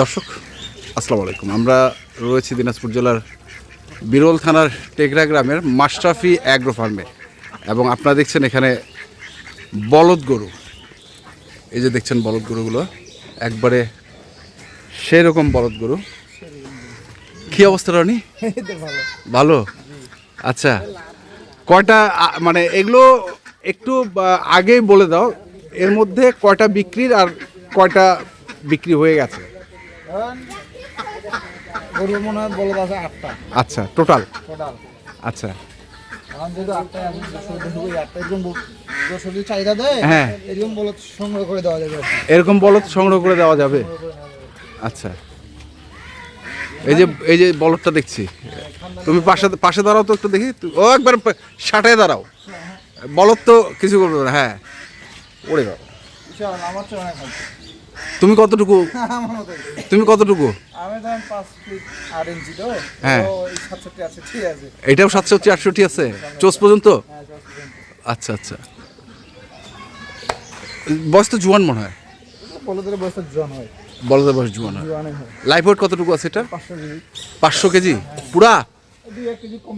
দর্শক, আসসালামু আলাইকুম। আমরা রয়েছি দিনাজপুর জেলার বিরল থানার টেকরা গ্রামের মাশরাফি অ্যাগ্রো ফার্মে এবং আপনারা দেখছেন এখানে বলদ গরু। এই যে দেখছেন বলদ গরুগুলো, একবারে সেরকম বলদ গরু। কি অবস্থা রানি? ভালো? আচ্ছা কয়টা মানে এগুলো একটু আগেই বলে দাও, এর মধ্যে কয়টা বিক্রির আর কয়টা বিক্রি হয়ে গেছে? ধরেন মনে হয় বলদ আছে আটটা। আচ্ছা টোটাল? টোটাল। আচ্ছা। এখন যেহেতু আটটায় আটটা এরকম চাহিদা দেয় হ্যাঁ। এরকম বলদ সংগ্রহ করে দেওয়া যাবে। এরকম বলদ সংগ্রহ করে দেওয়া যাবে? আচ্ছা। এই যে এই যে বলদটা দেখছি তুমি পাশে পাশে দাঁড়াও তো একটু দেখি। ও একবার সাটায় দাঁড়াও। বলদ তো কিছু করবে না হ্যাঁ। ওরে বাবা। আমার। তুমি কতটুকু? তুমি কতটুকু? হ্যাঁ। তো সাতষট্টি ঠিক আছে। এটাও সাতশো চারশোটি আছে? চোস পর্যন্ত? হ্যাঁ পর্যন্ত। আচ্ছা আচ্ছা। বয়স তো জুয়ান মনে হয়? বলদের হয়। বলদের বয়স জুয়ান হয়। লাইফ ওয়েট কতটুকু আছে এটা? পাঁচশো কেজি। পাঁচশো কেজি? পুরা? কেজি কম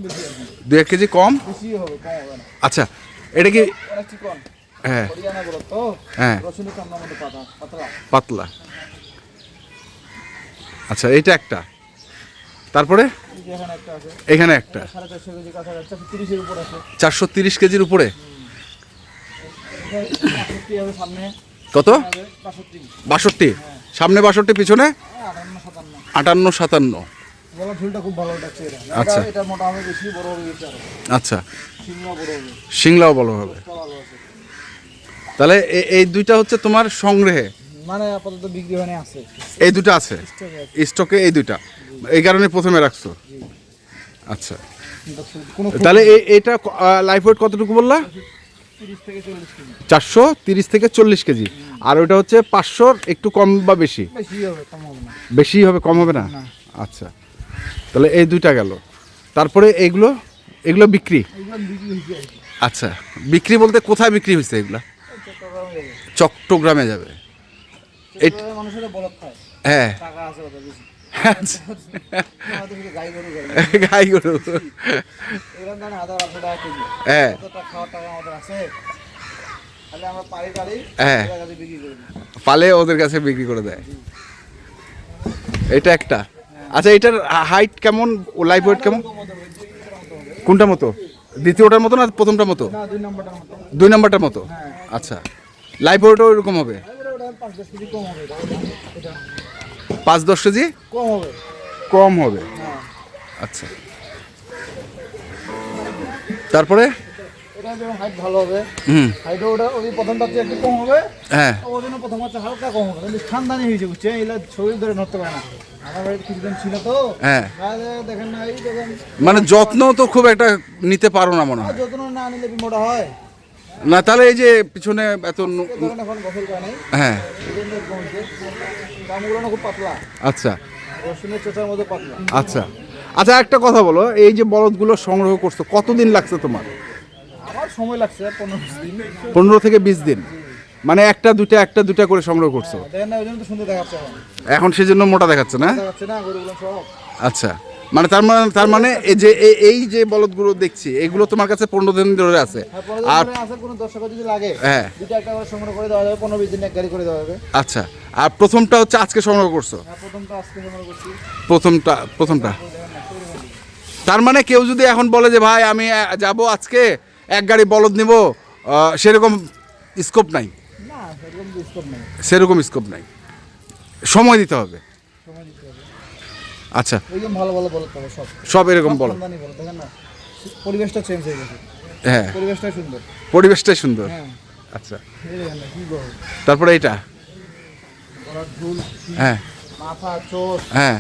দু এক কেজি আচ্ছা এটা কি হ্যাঁ। হ্যাঁ। পাতলা। আচ্ছা এইটা একটা। তারপরে? এখানে একটা চারশো তিরিশ কেজির উপরে? কত? বাষট্টি। বাষট্টি? সামনে বাষট্টি পিছনে? আটান্ন সাতান্ন। আটান্ন সাতান্ন। আচ্ছা। আচ্ছা। সিংহা বড় হবে সিংলাও বলো হবে এটা ভালো আছে তাহলে এই দুইটা হচ্ছে তোমার সংগ্রহে? মানে আপাতত বিক্রি হয়নি আছে। এই দুটো আছে? স্টকে এই দুইটা? এই কারণে প্রথমে রাখছো? আচ্ছা। তাহলে এই এইটা লাইফ ওয়েট কতটুকু বললা? চারশো তিরিশ থেকে চল্লিশ কেজি। আর ওইটা হচ্ছে পাঁচশোর একটু কম বা বেশি? বেশি হবে কম হবে না। বেশি হবে কম হবে না? না। আচ্ছা। তাহলে এই দুইটা গেল। তারপরে এইগুলো এগুলো বিক্রি? এগুলো বিক্রি আচ্ছা। বিক্রি বলতে কোথায় বিক্রি হয়েছে এগুলো? চট্টগ্রামে যাবে। হ্যাঁ। গাই গরু হ্যাঁ। হ্যাঁ। পালে ওদের কাছে বিক্রি করে দেয়। এটা একটা। আচ্ছা এটার হাইট কেমন? লাইফ ওয়েট কেমন? কোনটা মতো? দ্বিতীয়টার মতো না প্রথমটার মতো? দুই নম্বরটার মতো। মতো আচ্ছা লাইফ ওয়েটও এরকম হবে পাঁচ দশ কেজি কম হবে? পাঁচ দশ কেজি? কম হবে। কম হবে। হ্যাঁ। আচ্ছা। তারপরে? হাইট ভালো হবে হুম। হাইটও ওটা ওই প্রথমটা চেয়ে একটু হবে হ্যাঁ। প্রথম হচ্ছে হালকা কম হবে। কিন্তু ঠান্ডানি হয়েছে বুঝছে এগুলো শরীর ধরে নড়তে পারে না। হ্যাঁ। মানে যত্ন তো খুব একটা নিতে পারো না মনে হয়। না নিলে মোটা হয়। না তাহলে এই যে পিছনে এত হ্যাঁ। আচ্ছা। আচ্ছা। আচ্ছা একটা কথা বলো এই যে বলদগুলো সংগ্রহ করছ কতদিন লাগছে তোমার? আমার সময় লাগছে পনেরো থেকে বিশ দিন। মানে একটা দুটা একটা দুটা করে সংগ্রহ করছ। জন্য দেখাচ্ছে এখন। এখন সেজন্য মোটা দেখাচ্ছে না? আচ্ছা। মানে তার মানে তার মানে এই যে এই যে বলদগুলো দেখছি এগুলো তোমার কাছে পনেরো দিন ধরে আছে। আর কোনো দর্শক যদি লাগে হ্যাঁ। দুটো একটা করে সংগ্রহ করে দেওয়া যাবে পনেরো বিশ দিন এক গাড়ি করে দেওয়া যাবে। আচ্ছা। আর প্রথমটা হচ্ছে আজকে সংগ্রহ করছ? হ্যাঁ প্রথমটা আজকে সংগ্রহ করছি। প্রথমটা প্রথমটা। তার মানে কেউ যদি এখন বলে যে ভাই আমি যাব আজকে এক গাড়ি বলদ নিব সেরকম স্কোপ নাই। সেরকম স্কোপ নাই। সময় দিতে হবে। আচ্ছা। ভালো ভালো বলতে হবে সব সব এরকম বলো। দেখেন না পরিবেশটা চেঞ্জ হয়ে গেছে। হ্যাঁ। পরিবেশটাই সুন্দর। পরিবেশটাই সুন্দর। হ্যাঁ। আচ্ছা। তারপরে ঝুল হ্যাঁ। মাথা চোখ। হ্যাঁ।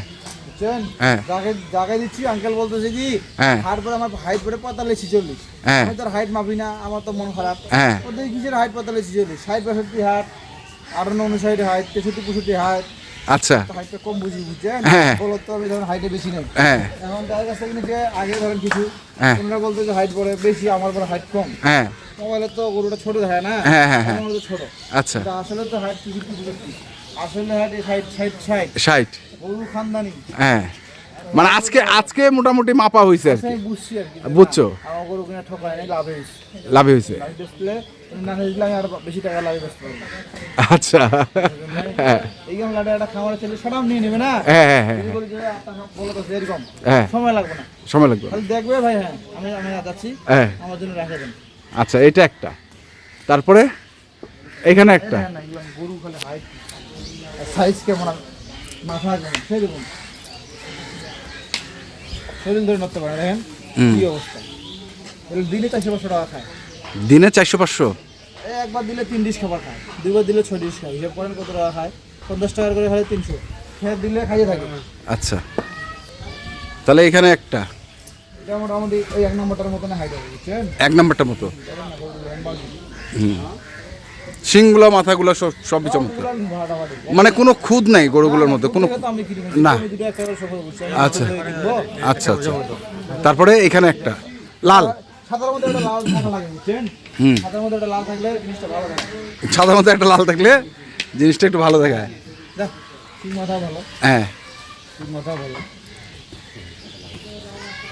বুঝছেন? হ্যাঁ। যাকে যাকে দিচ্ছি আঙ্কেল বলতেছে কি হ্যাঁ। হাইট পরে আমার হাইট পরে পঁয়তাল্লিশ ছিচল্লিশ। হ্যাঁ। আমি তোর হাইট মাপি না আমার তো মন খারাপ। হ্যাঁ। ওদের কিসের হাইট পঁয়তাল্লিশ ছিচল্লিশ? ষাট বাষট্টি হাইট আটান্ন উনষাট হাইট তেষট্টি পঁয়ষট্টি হাইট আচ্ছা। হাইটটা কম বুঝি বুঝছেন? হ্যাঁ। বলত তো আমি ধরেন হাইটে বেশি নেই। হ্যাঁ। এখন তার কাছ থেকে নিচে আগে ধরেন কিছু। হ্যাঁ। তোমরা বলতে যে হাইট বড় বেশি আমার বড় হাইট কম। হ্যাঁ। মোবাইলে তো গরুটা ছোট দেখায় না। হ্যাঁ, হ্যাঁ, হ্যাঁ। ছোট। আচ্ছা। আসলে তো হাইট কিছু কিছু ষাট হ্যাঁ। মানে আজকে আজকে মোটামুটি মাপা হয়েছে আর কি। বুঝছি লাভ হয়েছে লাভে হয়েছে লাভ ডিসপ্লে না দিলে আমি আরও বেশি টাকা লাভ আচ্ছা। হ্যাঁ। হ্যাঁ হ্যাঁ হ্যাঁ যদি বলি যে আপনার বলে তো এরকম। সময় লাগবে সময় লাগবে খালি দেখবে ভাই আমি আমি যাচ্ছি। আমার জন্য রেখে দেন। আচ্ছা এটা একটা। তারপরে এখানে একটা। গরু হাইট সাইজ কেমন মাথা কেমন? সেরকম শরীর ধরে নড়তে পারে দেখেন হুম। কি অবস্থা। দিনে চারশো পাঁচশো টাকা খায়। দিনে চারশো পাঁচশো? একবার দিলে তিন ডিশ খাবার খায় দুবার দিলে ছয় ডিশ খায়। হিসাব করেন কত টাকা খায়? পঞ্চাশ টাকার করে খায় তিনশো। খেয়ে দিলে খাইয়ে থাকে। আচ্ছা। তাহলে এখানে একটা। এটা মোটামুটি ওই এক নম্বরটার মতন হাইট হবে বুঝছেন? এক নম্বরটার মতো। দেখেন না, গরুগুলো লম্বা কি। শিংগুলো, মাথাগুলো সব সবই চমৎকার মানে কোনো খুদ নাই গরুগুলোর মধ্যে, কোনো না। আচ্ছা। আচ্ছা আচ্ছা তারপরে এখানে একটা, লাল হুম। একটা লাল থাকলে জিনিসটা একটা ভালো দেখায় হ্যাঁ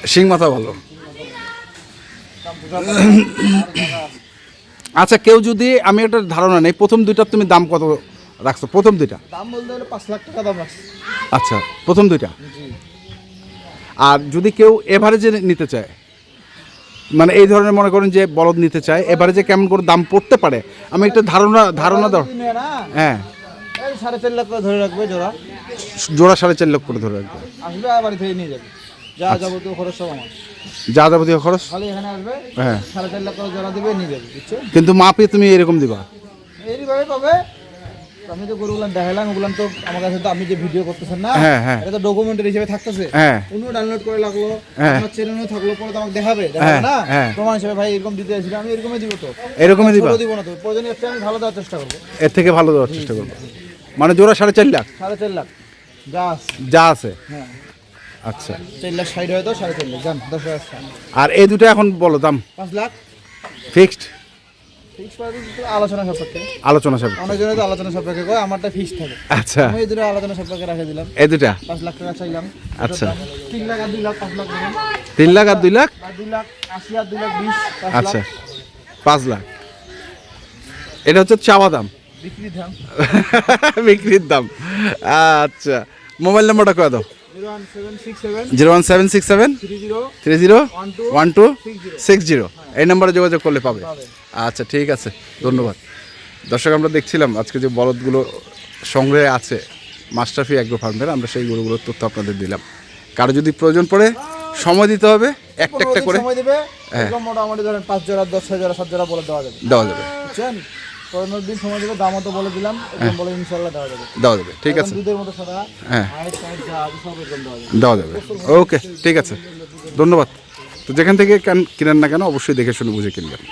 শিং মাথা ভালো আচ্ছা কেউ যদি আমি একটা ধারণা নেই প্রথম দুইটার তুমি দাম কত রাখছো? প্রথম দুইটা? দাম বলতে গেলে পাঁচ লাখ টাকা দাম রাখছে। আচ্ছা প্রথম দুইটা? আর যদি কেউ এভারেজে নিতে চায় মানে এই ধরনের মনে করেন যে বলদ নিতে চায় এভারেজে কেমন করে দাম পড়তে পারে? আমি একটা ধারণা ধারণা দাও হ্যাঁ। সাড়ে চার লাখ করে ধরে রাখবে জোড়া। জোড়া সাড়ে চার লক্ষ করে ধরে রাখবে। আসবে বাড়ি থেকে নিয়ে যাবে। যা আচ্ছা। যাবতীয় খরচ সব আমার। যা যাবতীয় খরচ? খালি এখানে আসবে হ্যাঁ। সাড়ে চার লাখ করে দিবে নিয়ে যাবে বুঝছ? কিন্তু মাপে তুমি এরকম দিবা? এইভাবে পাবে আমি তো গরুগুলান দেখালাম ওগুলান তো আমার কাছে তো আপনি যে ভিডিও করতেছেন না হ্যাঁ, হ্যাঁ। এটা তো ডকুমেন্টারি হিসেবে থাকতেছে। অন্য ডাউনলোড করে লাগল। আমার চ্যানেলে থাকল পরে তো আমাকে দেখাবে দেখাবে না। প্রমাণ হিসেবে ভাই এরকম দিতে আসলে আমি এরকমই দিব তো। এরকমই দিবা? দিব না তো। প্রয়োজনে একটা আমি ভালো দেওয়ার চেষ্টা করব। এর থেকে ভালো দেওয়ার চেষ্টা করব। মানে জোড়া সাড়ে চার লাখ? সাড়ে চার লাখ। যা আছে। যা আছে। হ্যাঁ। আচ্ছা। চার লাখ ষাট হয়তো সাড়ে চার লাখ। দশ হাজার আর এই দুটো এখন বলো দাম? পাঁচ লাখ। ফিক্সড? ফিক্স আলোচনা সাপেক্ষে। আলোচনা সাপেক্ষে। অনেকজনে তো আলোচনা সাপেক্ষে কয় আমারটা ফিক্স থাকে। আচ্ছা। আমি এই দুটো আলোচনা সাপেক্ষে রেখে দিলাম। এই দুটা? পাঁচ লাখ টাকা চাইলাম। আচ্ছা। তিন লাখ আর দুই লাখ পাঁচ লাখ তিন লাখ আর দুই লাখ? দুই লাখ আশি আর দুই লাখ বিশ আচ্ছা। পাঁচ লাখ। এটা হচ্ছে চাওয়া দাম। বিক্রি দাম। বিক্রির দাম। আচ্ছা। মোবাইল নাম্বারটা কয়ে দাও। Zero one seven six seven three zero one two six zero. এই নাম্বারে যোগাযোগ করলে পাবে। আচ্ছা ঠিক আছে। ধন্যবাদ। দর্শক আমরা দেখছিলাম আজকে যে বলদগুলো সংগ্রহে আছে মাস্টারফি অ্যাগ্রো ফার্মের আমরা সেই গরুগুলোর তথ্য আপনাদের দিলাম। কারও যদি প্রয়োজন পড়ে সময় দিতে হবে একটা একটা করে। সময় দেবে হ্যাঁ। মোটামুটি ধরেন পাঁচ জোড়া দশ জোড়া সাত জোড়া বলে দেওয়া যাবে। দেওয়া যাবে। বুঝছেন? পনেরো দিন সময় দেবে দামও তো বলে দিলাম বলে দেওয়া যাবে। দেওয়া যাবে ঠিক আছে। একদম দুধের মতো সাদা হ্যাঁ। সব যাবে। দেওয়া যাবে। ওকে ঠিক আছে। ধন্যবাদ। তো যেখান থেকে কেন কিনেন না কেন অবশ্যই দেখে শুনে বুঝে কিনবেন।